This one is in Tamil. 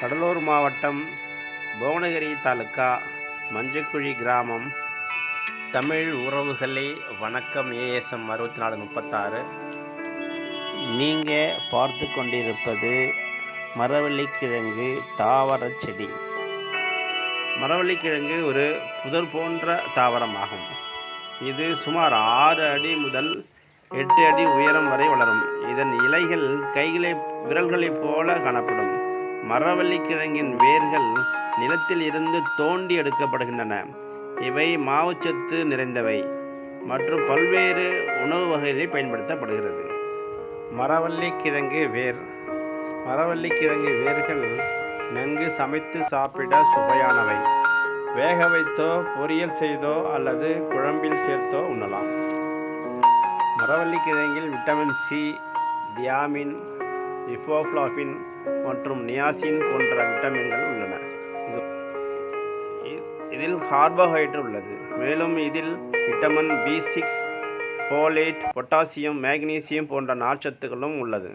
கடலூர் மாவட்டம் புவனகிரி தாலுக்கா மஞ்சக்குழி கிராமம். தமிழ் உறவுகளே வணக்கம் ஏஎஸ்எம் அறுபத்தி நாலு முப்பத்தாறு. நீங்கள் பார்த்து கொண்டிருப்பது மரவள்ளிக்கிழங்கு தாவரச் செடி. மரவள்ளிக்கிழங்கு ஒரு புதர் போன்ற தாவரமாகும். இது சுமார் ஆறு அடி முதல் எட்டு அடி உயரம் வரை வளரும். இதன் இலைகள் கைகளை விரல்களைப் போல காணப்படும். மரவள்ளிக்கிழங்கின் வேர்கள் நிலத்தில் இருந்து தோண்டி எடுக்கப்படுகின்றன. இவை மாவுச்சத்து நிறைந்தவை மற்றும் பல்வேறு உணவு வகைகளில் பயன்படுத்தப்படுகிறது. மரவள்ளிக்கிழங்கு வேர். மரவள்ளிக்கிழங்கு வேர்கள் நன்கு சமைத்து சாப்பிட சுவையானவை. வேக வைத்தோ பொரியல் செய்தோ அல்லது குழம்பில் சேர்த்தோ உண்ணலாம். மரவள்ளிக்கிழங்கில் விட்டமின் சி தியாமின் ரிஃபோஃப்ளாவின் மற்றும் நியாசின் போன்ற விட்டமின்கள் உள்ளன. இதில் கார்போஹைட்ரேட் உள்ளது. மேலும் இதில் vitamin B six folate potassium magnesium போன்ற நார்ச்சத்துக்களும் உள்ளது.